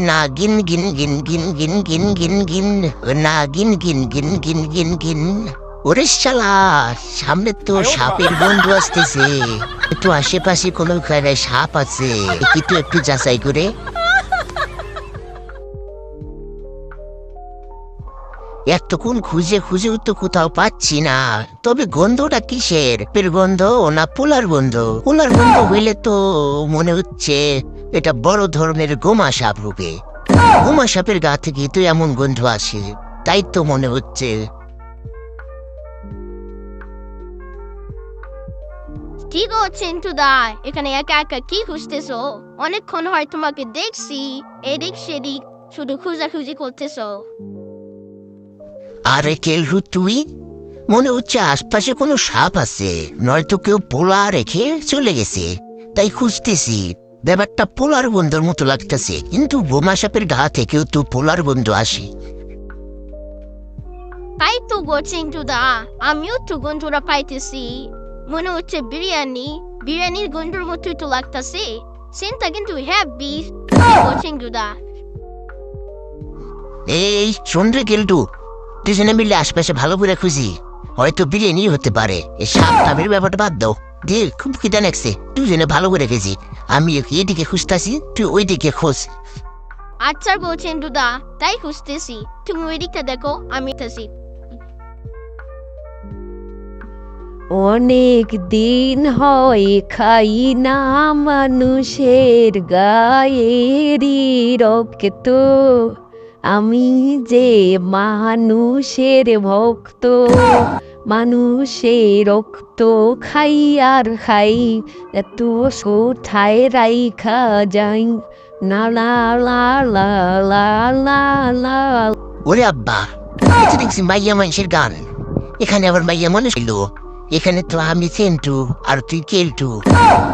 না গিন গিন গিন গিন গিন গিন গিন গিন না গিন গিন গিন গিন গিন গিন ওরে শালা সামনে তো সাপের বন্ধু আসতেছে একটু আশেপাশে কোনো সাপ আছে কিন্তু একটু যাচাই করে এতক্ষণ খুঁজে খুঁজেও তো কোথাও পাচ্ছি না তবে গন্ধটা কিসের পের গন্ধ না পোলার গন্ধ পোলার গন্ধ হইলে তো মনে হচ্ছে এটা বড় ধরনের গোমা সাপ রূপে। গোমা সাপের গা থেকে তো এমন গন্ধ আসে তাই তো মনে হচ্ছে। কি গো চিন্টু দা এখানে একা একা কি খুঁজতেছো? অনেকক্ষণ হয় তোমাকে দেখছি এদিক সেদিক শুধু খুঁজাখুঁজি করতেছো। আরে কেলরু তুই? মনে হচ্ছে আশপাশে কোনো সাপ আছে নয়তো কেউ পোলা রেখে চলে গেছে তাই খুঁজতেছি। ব্যাপারটা পোলার বন্ধুর মতো লাগতেছে কিন্তু বোমা সাপের গা থেকেও তো পোলার বন্ধু আসে। তাই তো গো আমিও তো পাইতেছি। মনে হচ্ছে বিরিয়ানি বিরিয়ানির গন্ধর মতোই তো লাগতেছে। কিন্তু হ্যাপি গো এই শোন রে কেলটু দুজনে মিলে আশপাশে ভালো করে খুঁজি হয়তো বিরিয়ানি হতে পারে। এই সাপ ব্যাপারটা বাদ দাও। দিয়ে খুব খিদা লাগছে। দুজনে ভালো করে গেছি আমি এদিকে খুঁজতাছি তুই ওইদিকে খোঁজ। আচ্ছা গো চিন্টু দা তাই খুঁজতেছি। তুমি ওই দিকটা দেখো আমি অনেক দিন হয় খাই না মানুষের গায়েরই রক্ত আমি যে মানুষের ভক্ত। মানুষের রক্ত খাই আর খাই, এত কোথায় রাইখা যাই। না লা লা লা লা লা লা ওরে আব্বা এটা দেখছি মাইয়া মানুষের গান। এখানে আবার মাইয়া মানুষ এলো এখানে তো আমি সেন্টু আর তুই কেলটু।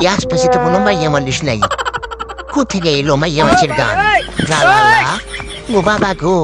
এই আশপাশে তো কোনো মাইয়া মানুষ নাই। কোথেকে এলো মাইয়া মানুষের গান? লা লা লা। ও বাবা গো।